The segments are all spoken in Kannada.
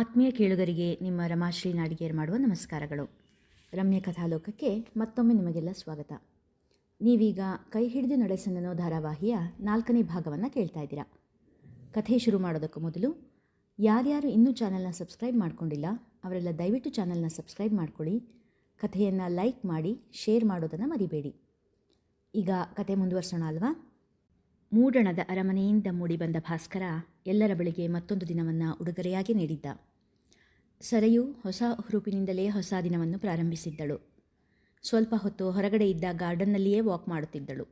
ಆತ್ಮೀಯ ಕೇಳುಗರಿಗೆ ನಿಮ್ಮ ರಮಾಶ್ರೀ ನಾಡಿಗೇರ್ ಮಾಡುವ ನಮಸ್ಕಾರಗಳು. ರಮ್ಯ ಕಥಾಲೋಕಕ್ಕೆ ಮತ್ತೊಮ್ಮೆ ನಿಮಗೆಲ್ಲ ಸ್ವಾಗತ. ನೀವೀಗ ಕೈ ಹಿಡಿದು ನಡೆಸನೋ ಧಾರಾವಾಹಿಯ ನಾಲ್ಕನೇ ಭಾಗವನ್ನು ಕೇಳ್ತಾ ಇದ್ದೀರಾ. ಕಥೆ ಶುರು ಮಾಡೋದಕ್ಕೂ ಮೊದಲು ಯಾರ್ಯಾರು ಇನ್ನೂ ಚಾನಲ್ನ ಸಬ್ಸ್ಕ್ರೈಬ್ ಮಾಡ್ಕೊಂಡಿಲ್ಲ, ಅವರೆಲ್ಲ ದಯವಿಟ್ಟು ಚಾನಲ್ನ ಸಬ್ಸ್ಕ್ರೈಬ್ ಮಾಡ್ಕೊಳ್ಳಿ, ಕಥೆಯನ್ನು ಲೈಕ್ ಮಾಡಿ, ಶೇರ್ ಮಾಡೋದನ್ನು ಮರಿಬೇಡಿ. ಈಗ ಕತೆ ಮುಂದುವರ್ಸೋಣ ಅಲ್ವಾ? ಮೂಡಣದ ಅರಮನೆಯಿಂದ ಮೂಡಿಬಂದ ಭಾಸ್ಕರ ಎಲ್ಲರ ಬಳಿಗೆ ಮತ್ತೊಂದು ದಿನವನ್ನು ಉಡುಗೊರೆಯಾಗಿ ನೀಡಿದ್ದ. ಸರೆಯು ಹೊಸ ಹುರುಪಿನಿಂದಲೇ ಹೊಸ ದಿನವನ್ನು ಪ್ರಾರಂಭಿಸಿದ್ದಳು. ಸ್ವಲ್ಪ ಹೊತ್ತು ಹೊರಗಡೆ ಇದ್ದ ಗಾರ್ಡನ್ನಲ್ಲಿಯೇ ವಾಕ್ ಮಾಡುತ್ತಿದ್ದಳು.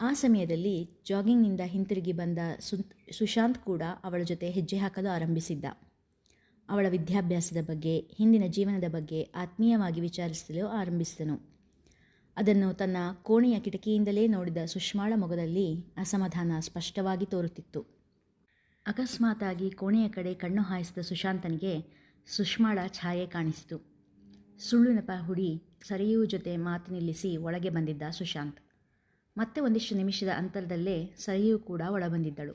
ಆ ಸಮಯದಲ್ಲಿ ಜಾಗಿಂಗ್ನಿಂದ ಹಿಂತಿರುಗಿ ಬಂದ ಸುಶಾಂತ್ ಕೂಡ ಅವಳ ಜೊತೆ ಹೆಜ್ಜೆ ಹಾಕಲು ಆರಂಭಿಸಿದ್ದ. ಅವಳ ವಿದ್ಯಾಭ್ಯಾಸದ ಬಗ್ಗೆ, ಹಿಂದಿನ ಜೀವನದ ಬಗ್ಗೆ ಆತ್ಮೀಯವಾಗಿ ವಿಚಾರಿಸಲು ಆರಂಭಿಸಿದನು. ಅದನ್ನು ತನ್ನ ಕೋಣೆಯ ಕಿಟಕಿಯಿಂದಲೇ ನೋಡಿದ ಸುಷ್ಮಾಳ ಮೊಗದಲ್ಲಿ ಅಸಮಾಧಾನ ಸ್ಪಷ್ಟವಾಗಿ ತೋರುತ್ತಿತ್ತು. ಅಕಸ್ಮಾತಾಗಿ ಕೋಣೆಯ ಕಡೆ ಕಣ್ಣು ಹಾಯಿಸಿದ ಸುಶಾಂತನಿಗೆ ಸುಷ್ಮಾಳ ಛಾಯೆ ಕಾಣಿಸಿತು. ಸುಳ್ಳು ನೆಪ ಹುಡಿ ಸರಿಯುವ ಜೊತೆ ಮಾತು ನಿಲ್ಲಿಸಿ ಒಳಗೆ ಬಂದಿದ್ದ ಸುಶಾಂತ್. ಮತ್ತೆ ಒಂದಿಷ್ಟು ನಿಮಿಷದ ಅಂತರದಲ್ಲೇ ಸರಿಯೂ ಕೂಡ ಒಳಬಂದಿದ್ದಳು.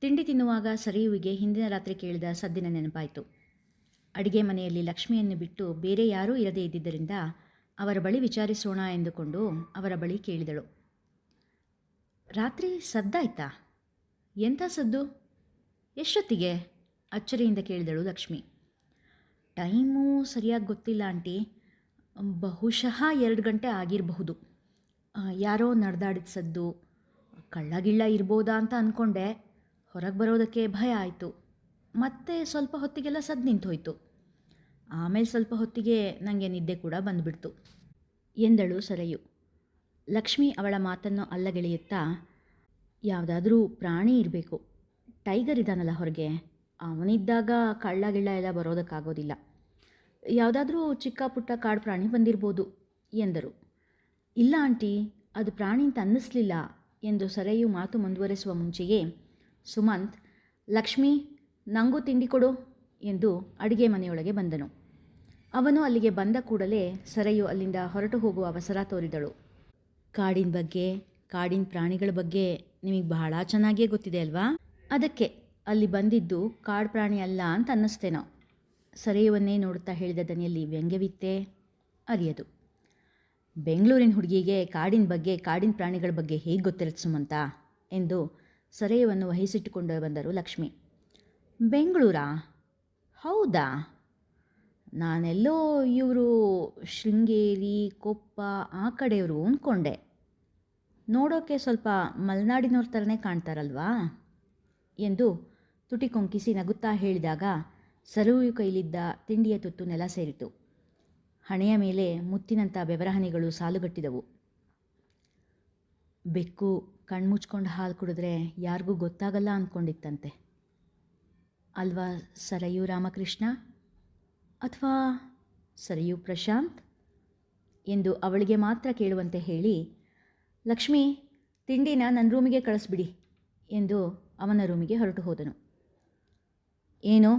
ತಿಂಡಿ ತಿನ್ನುವಾಗ ಸರಿಯುವಿಗೆ ಹಿಂದಿನ ರಾತ್ರಿ ಕೇಳಿದ ಸದ್ದಿನ ನೆನಪಾಯಿತು. ಅಡಿಗೆ ಮನೆಯಲ್ಲಿ ಲಕ್ಷ್ಮಿಯನ್ನು ಬಿಟ್ಟು ಬೇರೆ ಯಾರೂ ಇರದೇ ಇದ್ದಿದ್ದರಿಂದ ಅವರ ಬಳಿ ವಿಚಾರಿಸೋಣ ಎಂದುಕೊಂಡು ಅವರ ಬಳಿ ಕೇಳಿದಳು. ರಾತ್ರಿ ಸದ್ದಾಯ್ತಾ ಎಂಥ ಸದ್ದು? ಎಷ್ಟೊತ್ತಿಗೆ? ಅಚ್ಚರಿಯಿಂದ ಕೇಳಿದಳು ಲಕ್ಷ್ಮಿ. ಟೈಮು ಸರಿಯಾಗಿ ಗೊತ್ತಿಲ್ಲ ಆಂಟಿ. ಬಹುಶಃ ಎರಡು ಗಂಟೆ ಆಗಿರಬಹುದು. ಯಾರೋ ನಡೆದಾಡಿದ ಸದ್ದು, ಕಳ್ಳಗಿಳ್ಳ ಇರ್ಬೋದಾ ಅಂತ ಅಂದ್ಕೊಂಡೆ ಹೊರಗೆ ಬರೋದಕ್ಕೆ ಭಯ ಆಯಿತು. ಮತ್ತೆ ಸ್ವಲ್ಪ ಹೊತ್ತಿಗೆಲ್ಲ ಸದ್ದು ನಿಂತೋಯ್ತು. ಆಮೇಲೆ ಸ್ವಲ್ಪ ಹೊತ್ತಿಗೆ ನನಗೆ ನಿದ್ದೆ ಕೂಡ ಬಂದುಬಿಡ್ತು. ಎಂದಳು ಸರಯು. ಲಕ್ಷ್ಮಿ ಅವಳ ಮಾತನ್ನು ಅಲ್ಲಗೆಳೆಯುತ್ತಾ, ಯಾವುದಾದ್ರೂ ಪ್ರಾಣಿ ಇರಬೇಕು. ಟೈಗರ್ ಇದ್ದಾನಲ್ಲ ಹೊರಗೆ. ಅವನಿದ್ದಾಗ ಕಳ್ಳ ಗಿಳ್ಳ ಎಲ್ಲ ಬರೋದಕ್ಕಾಗೋದಿಲ್ಲ. ಯಾವುದಾದ್ರೂ ಚಿಕ್ಕ ಪುಟ್ಟ ಕಾಡು ಪ್ರಾಣಿ ಬಂದಿರ್ಬೋದು, ಎಂದರು. ಇಲ್ಲ ಆಂಟಿ, ಅದು ಪ್ರಾಣಿ ಅಂತ ಅನ್ನಿಸ್ಲಿಲ್ಲ, ಎಂದು ಸರಯು ಮಾತು ಮುಂದುವರೆಸುವ ಮುಂಚೆಯೇ, ಸುಮಂತ್, ಲಕ್ಷ್ಮಿ, ನಂಗೂ ತಿಂಡಿ ಕೊಡು, ಎಂದು ಅಡುಗೆ ಮನೆಯೊಳಗೆ ಬಂದನು. ಅವನು ಅಲ್ಲಿಗೆ ಬಂದ ಕೂಡಲೇ ಸರೆಯು ಅಲ್ಲಿಂದ ಹೊರಟು ಹೋಗುವ ಅವಸರ ತೋರಿದಳು. ಕಾಡಿನ ಬಗ್ಗೆ, ಕಾಡಿನ ಪ್ರಾಣಿಗಳ ಬಗ್ಗೆ ನಿಮಗೆ ಬಹಳ ಚೆನ್ನಾಗಿಯೇ ಗೊತ್ತಿದೆ ಅಲ್ವಾ? ಅದಕ್ಕೆ ಅಲ್ಲಿ ಬಂದಿದ್ದು ಕಾಡು ಪ್ರಾಣಿ ಅಲ್ಲ ಅಂತ ಅನ್ನಿಸ್ತೇನೋ. ಸರೆಯುವನ್ನೇ ನೋಡುತ್ತಾ ಹೇಳಿದ ದನಿಯಲ್ಲಿ ವ್ಯಂಗ್ಯವಿತ್ತೆ ಅರಿಯದು. ಬೆಂಗಳೂರಿನ ಹುಡುಗಿಗೆ ಕಾಡಿನ ಬಗ್ಗೆ, ಕಾಡಿನ ಪ್ರಾಣಿಗಳ ಬಗ್ಗೆ ಹೇಗೆ ಗೊತ್ತಿರುತ್ತೆ ಸುಮಂತ ಎಂದು ಸರೆಯವನ್ನು ವಹಿಸಿಟ್ಟುಕೊಂಡು ಬಂದರು ಲಕ್ಷ್ಮಿ. ಬೆಂಗಳೂರಾ? ಹೌದಾ? ನಾನೆಲ್ಲೋ ಇವರು ಶೃಂಗೇರಿ, ಕೊಪ್ಪ ಆ ಕಡೆಯವರು ಅಂದ್ಕೊಂಡೆ. ನೋಡೋಕ್ಕೆ ಸ್ವಲ್ಪ ಮಲೆನಾಡಿನವ್ರ ಥರನೇ ಕಾಣ್ತಾರಲ್ವಾ? ಎಂದು ತುಟಿ ಕೊಂಕಿಸಿ ನಗುತ್ತಾ ಹೇಳಿದಾಗ ಸರುವು ಕೈಲಿದ್ದ ತಿಂಡಿಯ ತುತ್ತು ನೆಲ ಸೇರಿತು. ಹಣೆಯ ಮೇಲೆ ಮುತ್ತಿನಂಥ ಬೆವರಹನಿಗಳು ಸಾಲುಗಟ್ಟಿದವು. ಬೆಕ್ಕು ಕಣ್ಮುಚ್ಕೊಂಡು ಹಾಲು ಕುಡಿದ್ರೆ ಯಾರಿಗೂ ಗೊತ್ತಾಗಲ್ಲ ಅಂದ್ಕೊಂಡಿತ್ತಂತೆ. ಅಲ್ವಾ ಸರಯು ರಾಮಕೃಷ್ಣ? ಅಥವಾ ಸರಿಯು ಪ್ರಶಾಂತ್? ಎಂದು ಅವಳಿಗೆ ಮಾತ್ರ ಕೇಳುವಂತೆ ಹೇಳಿ, ಲಕ್ಷ್ಮಿ, ತಿಂಡಿನ ನನ್ನ ರೂಮಿಗೆ ಕಳಿಸ್ಬಿಡಿ ಎಂದು ಅವನ ರೂಮಿಗೆ ಹೊರಟು ಹೋದನು. ಏನು,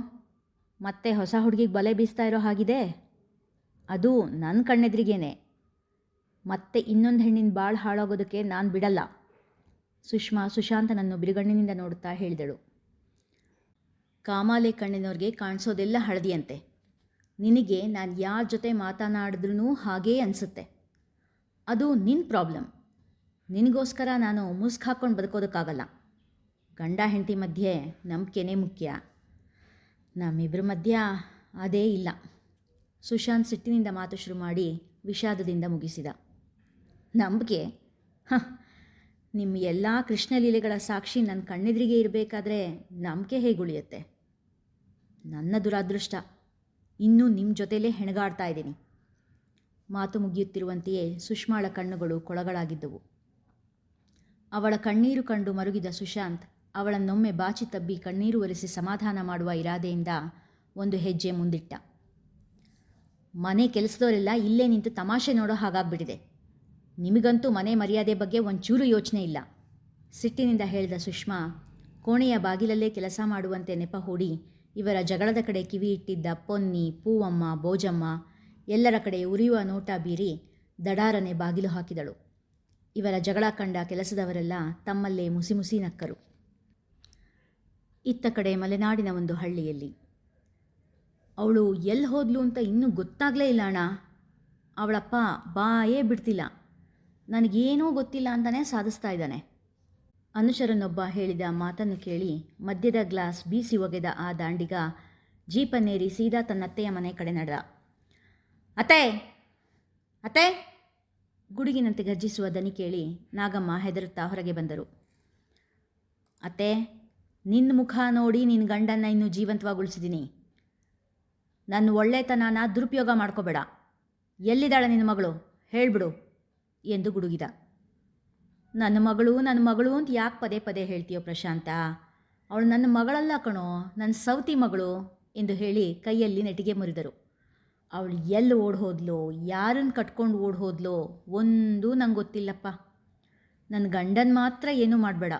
ಮತ್ತೆ ಹೊಸ ಹುಡುಗಿಗೆ ಬಲೆ ಬೀಸ್ತಾ ಇರೋ ಹಾಗಿದೆ? ಅದು ನನ್ನ ಕಣ್ಣೆದ್ರಿಗೇನೆ. ಮತ್ತೆ ಇನ್ನೊಂದು ಹೆಣ್ಣಿನ ಬಾಳು ಹಾಳಾಗೋದಕ್ಕೆ ನಾನು ಬಿಡಲ್ಲ. ಸುಷ್ಮಾ ಸುಶಾಂತನನ್ನು ಬಿರುಗಣ್ಣಿನಿಂದ ನೋಡುತ್ತಾ ಹೇಳಿದಳು. ಕಾಮಾಲೆ ಕಣ್ಣಿನವ್ರಿಗೆ ಕಾಣಿಸೋದೆಲ್ಲ ಹಳದಿಯಂತೆ. ನಿನಗೆ ನಾನು ಯಾರ ಜೊತೆ ಮಾತನಾಡಿದ್ರೂ ಹಾಗೇ ಅನಿಸುತ್ತೆ. ಅದು ನಿನ್ನ ಪ್ರಾಬ್ಲಮ್ ನಿನಗೋಸ್ಕರ ನಾನು ಮುಸ್ಕ್ ಹಾಕ್ಕೊಂಡು ಬದುಕೋದಕ್ಕಾಗಲ್ಲ. ಗಂಡ ಹೆಂಡತಿ ಮಧ್ಯೆ ನಂಬಿಕೆನೇ ಮುಖ್ಯ. ನಮ್ಮಿಬ್ಬರ ಮಧ್ಯ ಅದೇ ಇಲ್ಲ. ಸುಶಾಂತ್ ಸಿಟ್ಟಿನಿಂದ ಮಾತು ಶುರು ಮಾಡಿ ವಿಷಾದದಿಂದ ಮುಗಿಸಿದ. ನಂಬಿಕೆ? ಹಾಂ. ನಿಮ್ಮ ಎಲ್ಲ ಕೃಷ್ಣಲೀಲೆಗಳ ಸಾಕ್ಷಿ ನನ್ನ ಕಣ್ಣೆದುರಿಗೆ ಇರಬೇಕಾದ್ರೆ ನಂಬಿಕೆ ಹೇಗೆ ಉಳಿಯುತ್ತೆ ನನ್ನ ದುರಾದೃಷ್ಟ. ಇನ್ನೂ ನಿಮ್ಮ ಜೊತೆಲೇ ಹೆಣಗಾಡ್ತಾ ಇದ್ದೀನಿ. ಮಾತು ಮುಗಿಯುತ್ತಿರುವಂತೆಯೇ ಸುಷ್ಮಾಳ ಕಣ್ಣುಗಳು ಕೊಳಗಳಾಗಿದ್ದವು. ಅವಳ ಕಣ್ಣೀರು ಕಂಡು ಮರುಗಿದ ಸುಶಾಂತ್, ಅವಳನ್ನೊಮ್ಮೆ ಬಾಚಿ ತಬ್ಬಿ ಕಣ್ಣೀರು ಒರೆಸಿ ಸಮಾಧಾನ ಮಾಡುವ ಇರಾದೆಯಿಂದ ಒಂದು ಹೆಜ್ಜೆ ಮುಂದಿಟ್ಟ. ಮನೆ ಕೆಲಸದವರೆಲ್ಲ ಇಲ್ಲೇ ನಿಂತು ತಮಾಷೆ ನೋಡೋ ಹಾಗಾಗ್ಬಿಟ್ಟಿದೆ. ನಿಮಗಂತೂ ಮನೆ ಮರ್ಯಾದೆ ಬಗ್ಗೆ ಒಂಚೂರು ಯೋಚನೆ ಇಲ್ಲ. ಸಿಟ್ಟಿನಿಂದ ಹೇಳಿದ ಸುಷ್ಮಾ, ಕೋಣೆಯ ಬಾಗಿಲಲ್ಲೇ ಕೆಲಸ ಮಾಡುವಂತೆ ನೆಪ ಹೂಡಿ ಇವರ ಜಗಳದ ಕಡೆ ಕಿವಿ ಇಟ್ಟಿದ್ದ ಪೊನ್ನಿ, ಪೂವಮ್ಮ ಬೋಜಮ್ಮ ಎಲ್ಲರ ಕಡೆ ಉರಿಯುವ ನೋಟ ಬೀರಿ ದಡಾರನೆ ಬಾಗಿಲು ಹಾಕಿದಳು. ಇವರ ಜಗಳ ಕಂಡ ಕೆಲಸದವರೆಲ್ಲ ತಮ್ಮಲ್ಲೇ ಮುಸಿ ನಕ್ಕರು. ಇತ್ತ ಕಡೆ ಮಲೆನಾಡಿನ ಒಂದು ಹಳ್ಳಿಯಲ್ಲಿ, ಅವಳು ಎಲ್ಲಿ ಹೋದ್ಲು ಅಂತ ಇನ್ನೂ ಗೊತ್ತಾಗಲೇ ಇಲ್ಲ ಅಣ್ಣ. ಅವಳಪ್ಪ ಬಾಯೇ ಬಿಡ್ತಿಲ್ಲ. ನನಗೇನೂ ಗೊತ್ತಿಲ್ಲ ಅಂತಲೇ ಸಾಧಿಸ್ತಾ ಇದ್ದಾನೆ. ಅನುಚರನೊಬ್ಬ ಹೇಳಿದ ಮಾತನ್ನು ಕೇಳಿ ಮದ್ಯದ ಗ್ಲಾಸ್ ಬೀಸಿ ಒಗೆದ ಆ ದಾಂಡಿಗ ಜೀಪನ್ನೇರಿ ಸೀದಾ ತನ್ನತ್ತೆಯ ಮನೆ ಕಡೆ ನಡೆದ. ಅತ್ತೆ ಅತ್ತೆ! ಗುಡುಗಿನಂತೆ ಗರ್ಜಿಸುವ ದನಿ ಕೇಳಿ ನಾಗಮ್ಮ ಹೆದರುತ್ತಾ ಹೊರಗೆ ಬಂದರು. ಅತ್ತೆ ನಿನ್ನ ಮುಖ ನೋಡಿ ನಿನ್ನ ಗಂಡನ್ನ ಇನ್ನೂ ಜೀವಂತವಾಗುಳಿಸಿದ್ದೀನಿ ನನ್ನ ಒಳ್ಳೆತನನ ದುರುಪಯೋಗ ಮಾಡ್ಕೋಬೇಡ. ಎಲ್ಲಿದ್ದಾಳೆ ನಿನ್ನ ಮಗಳು? ಹೇಳ್ಬಿಡು, ಎಂದು ಗುಡುಗಿದ. ನನ್ನ ಮಗಳು ನನ್ನ ಮಗಳು ಅಂತ ಯಾಕೆ ಪದೇ ಪದೇ ಹೇಳ್ತೀಯೋ ಪ್ರಶಾಂತ? ಅವಳು ನನ್ನ ಮಗಳಲ್ಲ ಕಣೋ ನನ್ನ ಸೌತಿ ಮಗಳು ಎಂದು ಹೇಳಿ ಕೈಯಲ್ಲಿ ನೆಟಿಗೆ ಮುರಿದರು. ಅವಳು ಎಲ್ಲಿ ಓಡ್ ಹೋದ್ಲೋ ಯಾರನ್ನು ಕಟ್ಕೊಂಡು ಓಡ್ ಹೋದ್ಲೋ ಒಂದೂ ನಂಗೆ ಗೊತ್ತಿಲ್ಲಪ್ಪ. ನನ್ನ ಗಂಡನ ಮಾತ್ರ ಏನೂ ಮಾಡಬೇಡ.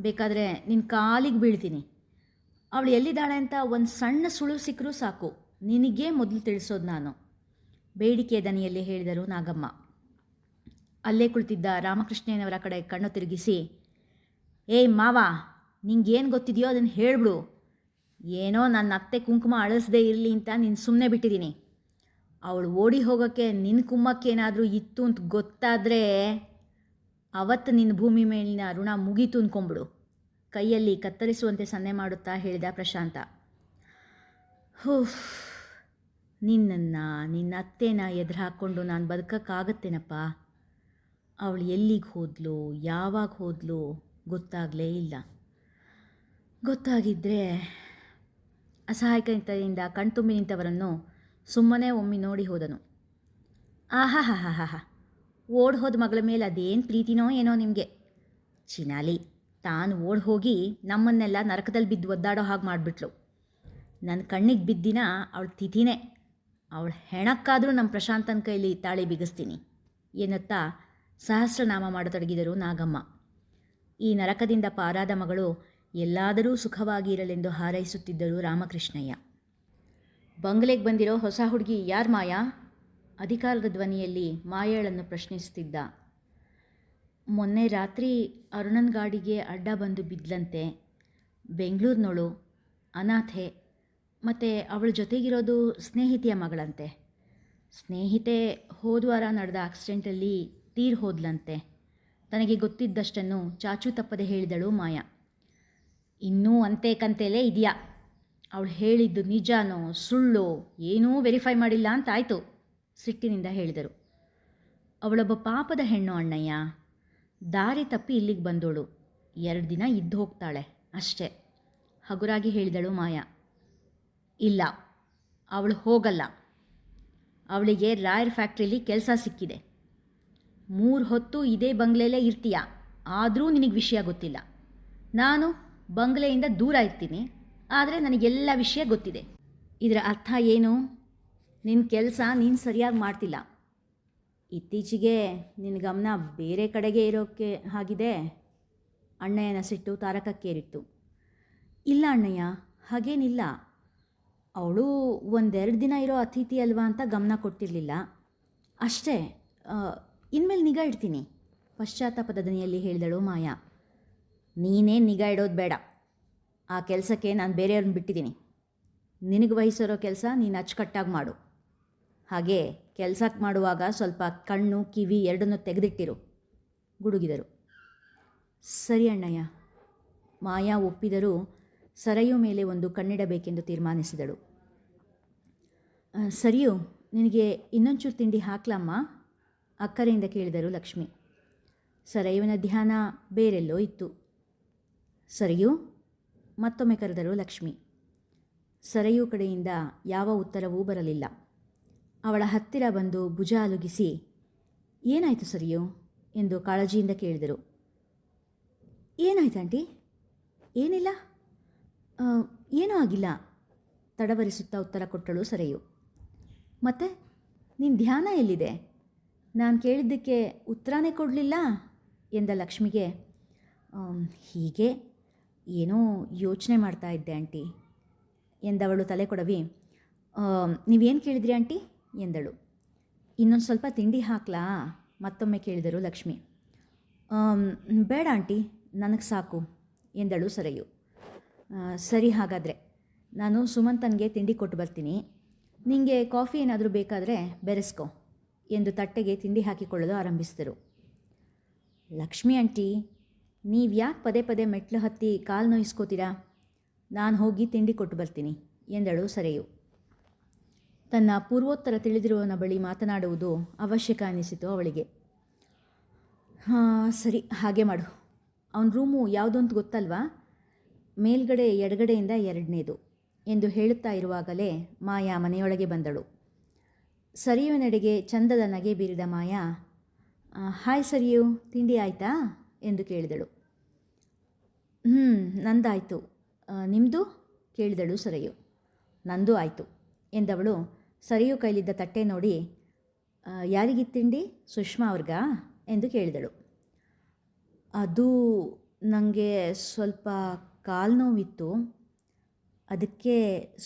ಬೇಕಾದರೆ ನಿನ್ನ ಕಾಲಿಗೆ ಬೀಳ್ತೀನಿ. ಅವಳು ಎಲ್ಲಿದ್ದಾಳೆ ಅಂತ ಒಂದು ಸಣ್ಣ ಸುಳು ಸಿಕ್ಕರೂ ಸಾಕು. ನಿನಗೇ ಮೊದಲು ತಿಳಿಸೋದು ನಾನು. ಬೇಡಿಕೆ ದನಿಯಲ್ಲಿ ಹೇಳಿದರು ನಾಗಮ್ಮ. ಅಲ್ಲೇ ಕುಳಿತಿದ್ದ ರಾಮಕೃಷ್ಣಯ್ಯನವರ ಕಡೆ ಕಣ್ಣು ತಿರುಗಿಸಿ ಏಯ್ ಮಾವ, ನಿಂಗೇನು ಗೊತ್ತಿದೆಯೋ ಅದನ್ನು ಹೇಳ್ಬಿಡು. ಏನೋ ನನ್ನ ಅತ್ತೆ ಕುಂಕುಮ ಅಳಿಸ್ದೇ ಇರಲಿ ಅಂತ ನೀನು ಸುಮ್ಮನೆ ಬಿಟ್ಟಿದ್ದೀನಿ ಅವಳು ಓಡಿ ಹೋಗೋಕ್ಕೆ ನಿನ್ನ ಕುಮ್ಮಕ್ಕೇನಾದರೂ ಇತ್ತು ಅಂತ ಗೊತ್ತಾದರೆ ಅವತ್ತು ನಿನ್ನ ಭೂಮಿ ಮೇಲಿನ ಋಣ ಮುಗೀತು ಅಂದ್ಕೊಂಬಿಡು ಕೈಯಲ್ಲಿ ಕತ್ತರಿಸುವಂತೆ ಸನ್ನೆ ಮಾಡುತ್ತಾ ಹೇಳಿದ ಪ್ರಶಾಂತ. ಹೋ ನಿನ್ನನ್ನು ನಿನ್ನ ಅತ್ತೆನ ಎದುರು ಹಾಕ್ಕೊಂಡು ನಾನು ಬದುಕಕ್ಕಾಗತ್ತೇನಪ್ಪ? ಅವಳು ಎಲ್ಲಿಗೆ ಹೋದ್ಲು, ಯಾವಾಗ ಹೋದ್ಲು ಗೊತ್ತಾಗಲೇ ಇಲ್ಲ. ಗೊತ್ತಾಗಿದ್ದರೆ ಅಸಹಾಯಕತೆಯಿಂದ ಕಣ್ತುಂಬಿ ನಿಂತವರನ್ನು ಸುಮ್ಮನೆ ಒಮ್ಮೆ ನೋಡಿ ಹೋದನು. ಆಹಾ ಹಾ ಹಾ ಹಾ ಓಡ್ ಹೋದ ಮಗಳ ಮೇಲೆ ಅದೇನು ಪ್ರೀತಿನೋ ಏನೋ ನಿಮಗೆ. ಚಿನಾಲಿ, ತಾನು ಓಡ್ ಹೋಗಿ ನಮ್ಮನ್ನೆಲ್ಲ ನರಕದಲ್ಲಿ ಬಿದ್ದು ಒದ್ದಾಡೋ ಹಾಗೆ ಮಾಡಿಬಿಟ್ಲು. ನನ್ನ ಕಣ್ಣಿಗೆ ಬಿದ್ದಿನ ಅವಳ ತಿಥಿನೇ, ಅವಳು ಹೆಣಕ್ಕಾದರೂ ನಮ್ಮ ಪ್ರಶಾಂತನ ಕೈಲಿ ತಾಳಿ ಬಿಗಿಸ್ತೀನಿ ಎನ್ನುತ್ತಾ ಸಹಸ್ರನಾಮ ಮಾಡತೊಡಗಿದರು ನಾಗಮ್ಮ. ಈ ನರಕದಿಂದ ಪಾರಾದ ಮಗಳು ಎಲ್ಲಾದರೂ ಸುಖವಾಗಿ ಇರಲೆಂದು ಹಾರೈಸುತ್ತಿದ್ದರು ರಾಮಕೃಷ್ಣಯ್ಯ. ಬಂಗ್ಲೆಗೆ ಬಂದಿರೋ ಹೊಸ ಹುಡುಗಿ ಯಾರು ಮಾಯಾ? ಅಧಿಕಾರದ ಧ್ವನಿಯಲ್ಲಿ ಮಾಯಾಳನ್ನು ಪ್ರಶ್ನಿಸುತ್ತಿದ್ದ. ಮೊನ್ನೆ ರಾತ್ರಿ ಅರುಣನ್ ಗಾಡಿಗೆ ಅಡ್ಡ ಬಂದು ಬಿದ್ಲಂತೆ. ಬೆಂಗಳೂರಿನೋಳು, ಅನಾಥೆ, ಮತ್ತು ಅವಳ ಜೊತೆಗಿರೋದು ಸ್ನೇಹಿತೆಯ ಮಗಳಂತೆ. ಸ್ನೇಹಿತೆ ಹೋದ್ವಾರ ನಡೆದ ಆಕ್ಸಿಡೆಂಟಲ್ಲಿ ತೀರ್ ಹೋದ್ಲಂತೆ. ತನಗೆ ಗೊತ್ತಿದ್ದಷ್ಟನ್ನು ಚಾಚು ತಪ್ಪದೆ ಹೇಳಿದಳು ಮಾಯಾ. ಇನ್ನೂ ಅಂತೆ ಕಂತೆಲೇ ಇದೆಯಾ? ಅವಳು ಹೇಳಿದ್ದು ನಿಜಾನೋ, ಸುಳ್ಳೋ, ಏನೂ ವೆರಿಫೈ ಮಾಡಿಲ್ಲ ಅಂತಾಯಿತು, ಸಿಟ್ಟಿನಿಂದ ಹೇಳಿದರು. ಅವಳೊಬ್ಬ ಪಾಪದ ಹೆಣ್ಣು ಅಣ್ಣಯ್ಯ. ದಾರಿ ತಪ್ಪಿ ಇಲ್ಲಿಗೆ ಬಂದೋಳು. ಎರಡು ದಿನ ಇದ್ದು ಹೋಗ್ತಾಳೆ, ಅಷ್ಟೇ, ಹಗುರಾಗಿ ಹೇಳಿದಳು ಮಾಯಾ. ಇಲ್ಲ, ಅವಳು ಹೋಗಲ್ಲ. ಅವಳಿಗೆ ರಾಯರ್ ಫ್ಯಾಕ್ಟ್ರಿಲಿ ಕೆಲಸ ಸಿಕ್ಕಿದೆ. ಮೂರು ಹೊತ್ತು ಇದೇ ಬಂಗ್ಲೆಯಲ್ಲೇ ಇರ್ತೀಯ? ಆದರೂ ನಿನಗೆ ವಿಷಯ ಗೊತ್ತಿಲ್ಲ. ನಾನು ಬಂಗ್ಲೆಯಿಂದ ದೂರ ಇರ್ತೀನಿ, ಆದರೆ ನನಗೆಲ್ಲ ವಿಷಯ ಗೊತ್ತಿದೆ. ಇದರ ಅರ್ಥ ಏನು? ನಿನ್ನ ಕೆಲಸ ನೀನು ಸರಿಯಾಗಿ ಮಾಡ್ತಿಲ್ಲ. ಇತ್ತೀಚೆಗೆ ನಿನ್ನ ಗಮನ ಬೇರೆ ಕಡೆಗೆ ಇರೋಕ್ಕೆ ಆಗಿದೆ. ಅಣ್ಣಯ್ಯನ ಸಿಟ್ಟು ತಾರಕಕ್ಕೇರಿತ್ತು. ಇಲ್ಲ ಅಣ್ಣಯ್ಯ, ಹಾಗೇನಿಲ್ಲ. ಅವಳು ಒಂದೆರಡು ದಿನ ಇರೋ ಅತಿಥಿ ಅಲ್ವಾ ಅಂತ ಗಮನ ಕೊಟ್ಟಿರಲಿಲ್ಲ. ಅಷ್ಟೇ ಇನ್ಮೇಲೆ ನಿಗಾ ಇಡ್ತೀನಿ. ಪಶ್ಚಾತ್ತಾಪದ ದನಿಯಲ್ಲಿ ಹೇಳಿದಳು ಮಾಯಾ. ನೀನೇ ನಿಗಾ ಇಡೋದು ಬೇಡ. ಆ ಕೆಲಸಕ್ಕೆ ನಾನು ಬೇರೆಯವ್ರನ್ನ ಬಿಟ್ಟಿದ್ದೀನಿ. ನಿನಗೆ ವಹಿಸಿರೋ ಕೆಲಸ ನೀನು ಅಚ್ಚುಕಟ್ಟಾಗಿ ಮಾಡು. ಹಾಗೆ ಕೆಲಸಕ್ಕೆ ಮಾಡುವಾಗ ಸ್ವಲ್ಪ ಕಣ್ಣು ಕಿವಿ ಎರಡನ್ನೂ ತೆಗೆದಿಟ್ಟಿರು. ಗುಡುಗಿದರು. ಸರಿ ಅಣ್ಣಯ್ಯ. ಮಾಯಾ ಒಪ್ಪಿದರೂ ಸರಯು ಮೇಲೆ ಒಂದು ಕಣ್ಣಿಡಬೇಕೆಂದು ತೀರ್ಮಾನಿಸಿದಳು. "ಆ, ಸರಿಯು ನಿನಗೆ ಇನ್ನೊಂಚೂರು ತಿಂಡಿ ಹಾಕ್ಲಮ್ಮ ಅಕ್ಕರೆಯಿಂದ ಕೇಳಿದರು ಲಕ್ಷ್ಮಿ. ಸರಯುವಿನ ಧ್ಯಾನ ಬೇರೆಲ್ಲೋ ಇತ್ತು. ಸರಿಯು? ಮತ್ತೊಮ್ಮೆ ಕರೆದರು ಲಕ್ಷ್ಮಿ. ಸರಯು ಕಡೆಯಿಂದ ಯಾವ ಉತ್ತರವೂ ಬರಲಿಲ್ಲ. ಅವಳ ಹತ್ತಿರ ಬಂದು ಭುಜ ಅಲುಗಿಸಿ, ಏನಾಯಿತು ಸರಿಯು? ಎಂದು ಕಾಳಜಿಯಿಂದ ಕೇಳಿದರು. ಏನಾಯ್ತು ಆಂಟಿ? ಏನಿಲ್ಲ? ಏನೂ ಆಗಿಲ್ಲ, ತಡವರಿಸುತ್ತಾ ಉತ್ತರ ಕೊಟ್ಟಳು ಸರಿಯು. ಮತ್ತೆ ನಿನ್ನ ಧ್ಯಾನ ಎಲ್ಲಿದೆ? ನಾನು ಕೇಳಿದ್ದಕ್ಕೆ ಉತ್ತರನೇ ಕೊಡಲಿಲ್ಲ ಎಂದ ಲಕ್ಷ್ಮಿಗೆ. ಹೀಗೆ ಏನೋ ಯೋಚನೆ ಮಾಡ್ತಾ ಇದ್ದೆ ಆಂಟಿ ಎಂದವಳು ತಲೆ ಕೊಡವಿ. "ಆಮ್, ನೀವೇನು ಕೇಳಿದ್ರಿ ಆಂಟಿ ಎಂದಳು. ಇನ್ನೊಂದು ಸ್ವಲ್ಪ ತಿಂಡಿ ಹಾಕ್ಲಾ ಮತ್ತೊಮ್ಮೆ ಕೇಳಿದರು ಲಕ್ಷ್ಮಿ. ಬೇಡ ಆಂಟಿ ನನಗೆ ಸಾಕು ಎಂದಳು ಸರಯು. ಸರಿ ಹಾಗಾದರೆ ನಾನು ಸುಮಂತನಿಗೆ ತಿಂಡಿ ಕೊಟ್ಟು ಬರ್ತೀನಿ. ನಿಮಗೆ ಕಾಫಿ ಏನಾದರೂ ಬೇಕಾದರೆ ಬೆರೆಸ್ಕೊ. ಎಂದು ತಟ್ಟೆಗೆ ತಿಂಡಿ ಹಾಕಿಕೊಳ್ಳಲು ಆರಂಭಿಸಿದರು. ಲಕ್ಷ್ಮಿ ಆಂಟಿ ನೀವ್ಯಾಕೆ ಪದೇ ಪದೇ ಮೆಟ್ಲು ಹತ್ತಿ ಕಾಲು ನೋಯಿಸ್ಕೋತೀರಾ? ನಾನು ಹೋಗಿ ತಿಂಡಿ ಕೊಟ್ಟು ಬರ್ತೀನಿ, ಎಂದಳು ಸರೆಯು. ತನ್ನ ಪೂರ್ವೋತ್ತರ ತಿಳಿದಿರುವವನ ಬಳಿ ಮಾತನಾಡುವುದು ಅವಶ್ಯಕ ಅನಿಸಿತು ಅವಳಿಗೆ. ಹಾಂ, ಸರಿ, ಹಾಗೆ ಮಾಡು. ಅವನ ರೂಮು ಯಾವುದು ಅಂತ ಗೊತ್ತಲ್ವಾ? ಮೇಲ್ಗಡೆ ಎಡಗಡೆಯಿಂದ ಎರಡನೇದು, ಎಂದು ಹೇಳುತ್ತಾ ಇರುವಾಗಲೇ ಮಾಯಾ ಮನೆಯೊಳಗೆ ಬಂದಳು. ಸರಿಯುವನೆಡೆಗೆ ಚಂದದ ನಗೆ ಬೀರಿದ ಮಾಯಾ ಹಾಯ್ ಸರಿಯು, ತಿಂಡಿ ಆಯಿತಾ? ಎಂದು ಕೇಳಿದಳು. ಹ್ಞೂ ನಂದಾಯಿತು. ನಿಮ್ಮದು ಕೇಳಿದಳು ಸರಿಯು. ನಂದು ಆಯಿತು, ಎಂದವಳು ಸರಿಯು ಕೈಲಿದ್ದ ತಟ್ಟೆ ನೋಡಿ ಯಾರಿಗೆ ತಿಂಡಿ? ಸುಷ್ಮಾ ಅವ್ರಿಗಾ? ಎಂದು ಕೇಳಿದಳು. ಅದು ನನಗೆ ಸ್ವಲ್ಪ ಕಾಲು ನೋವಿತ್ತು ಅದಕ್ಕೆ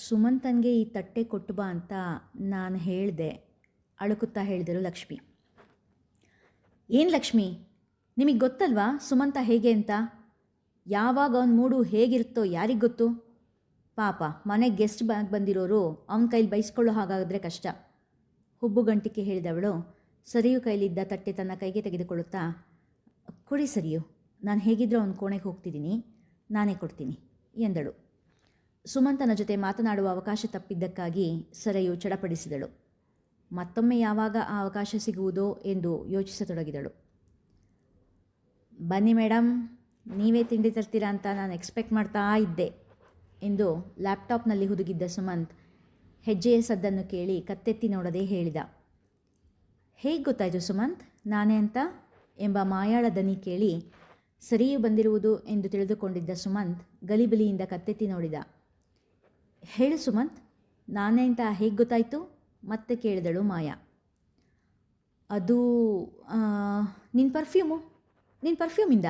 ಸುಮಂತನ್ಗೆ ಈ ತಟ್ಟೆ ಕೊಟ್ಟು ಬಾ ಅಂತ ನಾನು ಹೇಳಿದೆ. ಅಳುಕುತ್ತಾ ಹೇಳಿದರು ಲಕ್ಷ್ಮಿ. ಏನು ಲಕ್ಷ್ಮಿ? ನಿಮಗೆ ಗೊತ್ತಲ್ವಾ ಸುಮಂತ ಹೇಗೆ ಅಂತ? ಯಾವಾಗ ಅವನ ಮೂಡು ಹೇಗಿರುತ್ತೋ ಯಾರಿಗೆ ಗೊತ್ತು? ಪಾಪ ಮನೆಗೆ ಗೆಸ್ಟ್ ಬ್ಯಾಗ್ ಬಂದಿರೋರು ಅವನ ಕೈಲಿ ಬೈಸ್ಕೊಳ್ಳೋ ಹಾಗಾದರೆ ಕಷ್ಟ. ಹುಬ್ಬು ಗಂಟಿಕೆ ಹೇಳಿದವಳು, ಸರಿಯು ಕೈಲಿದ್ದ ತಟ್ಟೆ ತನ್ನ ಕೈಗೆ ತೆಗೆದುಕೊಳ್ಳುತ್ತಾ, ಕೊಡಿ ಸರಿಯು, ನಾನು ಹೇಗಿದ್ರೂ ಅವನ ಕೋಣೆಗೆ ಹೋಗ್ತಿದ್ದೀನಿ ನಾನೇ ಕೊಡ್ತೀನಿ, ಎಂದಳು. ಸುಮಂತನ ಜೊತೆ ಮಾತನಾಡುವ ಅವಕಾಶ ತಪ್ಪಿದ್ದಕ್ಕಾಗಿ ಸರೆಯು ಚಡಪಡಿಸಿದಳು. ಮತ್ತೊಮ್ಮೆ ಯಾವಾಗ ಆ ಅವಕಾಶ ಸಿಗುವುದೋ ಎಂದು ಯೋಚಿಸತೊಡಗಿದಳು. ಬನ್ನಿ ಮೇಡಮ್ ನೀವೇ ತಿಂಡಿ ತರ್ತೀರಾ ಅಂತ ನಾನು ಎಕ್ಸ್ಪೆಕ್ಟ್ ಮಾಡ್ತಾ ಇದ್ದೆ ಎಂದು ಲ್ಯಾಪ್ಟಾಪ್ನಲ್ಲಿ ಹುದುಗಿದ್ದ ಸುಮಂತ್ ಹೆಜ್ಜೆಯ ಸದ್ದನ್ನು ಕೇಳಿ ಕತ್ತೆತ್ತಿ ನೋಡದೆ ಹೇಳಿದ. ಹೇಗೆ ಗೊತ್ತಾಯಿತು ಸುಮಂತ್, ನಾನೇ ಅಂತ ಎಂಬ ಮಾಯಾಳ ದನಿ ಕೇಳಿ ಸರಿಯು ಬಂದಿರುವುದು ಎಂದು ತಿಳಿದುಕೊಂಡಿದ್ದ ಸುಮಂತ್ ಗಲಿಬಿಲಿಯಿಂದ ಕತ್ತೆತ್ತಿ ನೋಡಿದ. ಹೇಳು ಸುಮಂತ್, ನಾನೇ ಅಂತ ಹೇಗೆ ಗೊತ್ತಾಯಿತು? ಮತ್ತೆ ಕೇಳಿದಳು ಮಾಯಾ. ಅದು ನಿನ್ನ ಪರ್ಫ್ಯೂಮು ನಿನ್ನ ಪರ್ಫ್ಯೂಮಿಂದ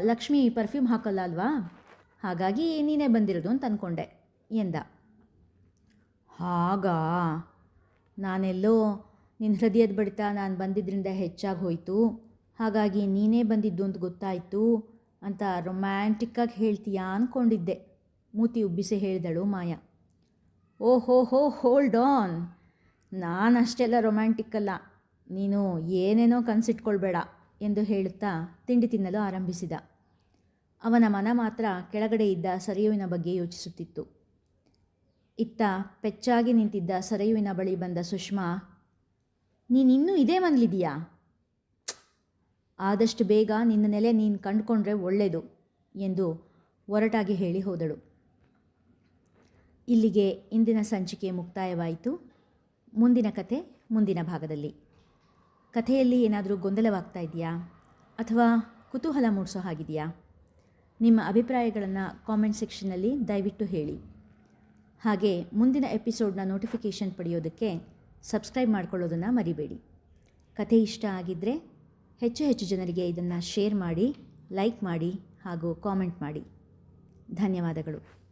ಲಕ್ಷ್ಮಿ ಪರ್ಫ್ಯೂಮ್ ಹಾಕಲ್ಲ ಅಲ್ವಾ? ಹಾಗಾಗಿ ನೀನೇ ಬಂದಿರೋದು ಅಂತ ಅಂದ್ಕೊಂಡೆ ಎಂದ. ಹಾಗಾ? ನಾನೆಲ್ಲೋ ನಿನ್ನ ಹೃದಯದ ಬಡಿತ ನಾನು ಬಂದಿದ್ದರಿಂದ ಹೆಚ್ಚಾಗಿ ಹೋಯಿತು. ಹಾಗಾಗಿ ನೀನೇ ಬಂದಿದ್ದು ಅಂತ ಗೊತ್ತಾಯಿತು ಅಂತ ರೊಮ್ಯಾಂಟಿಕ್ಕಾಗಿ ಹೇಳ್ತೀಯಾ ಅಂದ್ಕೊಂಡಿದ್ದೆ ಮೂತಿ ಉಬ್ಬಿಸಿ ಹೇಳಿದಳು ಮಾಯಾ. ಓಹೋ ಹೋ ಹೋಲ್ಡ್ ಆನ್ ನಾನು ಅಷ್ಟೆಲ್ಲ ರೊಮ್ಯಾಂಟಿಕ್ ಅಲ್ಲ. ನೀನು ಏನೇನೋ ಕನಸಿಟ್ಕೊಳ್ಬೇಡ ಎಂದು ಹೇಳುತ್ತಾ ತಿಂಡಿ ತಿನ್ನಲು ಆರಂಭಿಸಿದ. ಅವನ ಮನ ಮಾತ್ರ ಕೆಳಗಡೆ ಇದ್ದ ಸರಿಯುವಿನ ಬಗ್ಗೆ ಯೋಚಿಸುತ್ತಿತ್ತು. ಇತ್ತ ಪೆಚ್ಚಾಗಿ ನಿಂತಿದ್ದ ಸರಿಯುವಿನ ಬಳಿ ಬಂದ ಸುಷ್ಮಾ, ನೀನಿನ್ನೂ ಇದೇ ಮನೇಲಿದೆಯಾ? ಆದಷ್ಟು ಬೇಗ ನಿನ್ನ ನೆಲೆ ನೀನು ಕಂಡುಕೊಂಡ್ರೆ ಒಳ್ಳೆಯದು ಎಂದು ಒರಟಾಗಿ ಹೇಳಿ ಹೋದಳು. ಇಲ್ಲಿಗೆ ಇಂದಿನ ಸಂಚಿಕೆ ಮುಕ್ತಾಯವಾಯಿತು. ಮುಂದಿನ ಕತೆ ಮುಂದಿನ ಭಾಗದಲ್ಲಿ. ಕಥೆಯಲ್ಲಿ ಏನಾದರೂ ಗೊಂದಲವಾಗ್ತಾ ಇದೆಯಾ ಅಥವಾ ಕುತೂಹಲ ಮೂಡಿಸೋ ಹಾಗಿದೆಯಾ ನಿಮ್ಮ ಅಭಿಪ್ರಾಯಗಳನ್ನು ಕಾಮೆಂಟ್ ಸೆಕ್ಷನ್ನಲ್ಲಿ ದಯವಿಟ್ಟು ಹೇಳಿ. ಹಾಗೆ ಮುಂದಿನ ಎಪಿಸೋಡ್ನ ನೋಟಿಫಿಕೇಷನ್ ಪಡೆಯೋದಕ್ಕೆ ಸಬ್ಸ್ಕ್ರೈಬ್ ಮಾಡ್ಕೊಳ್ಳೋದನ್ನು ಮರಿಬೇಡಿ. ಕಥೆ ಇಷ್ಟ ಆಗಿದ್ದರೆ ಹೆಚ್ಚು ಹೆಚ್ಚು ಜನರಿಗೆ ಇದನ್ನು ಶೇರ್ ಮಾಡಿ, ಲೈಕ್ ಮಾಡಿ ಹಾಗೂ ಕಾಮೆಂಟ್ ಮಾಡಿ. ಧನ್ಯವಾದಗಳು.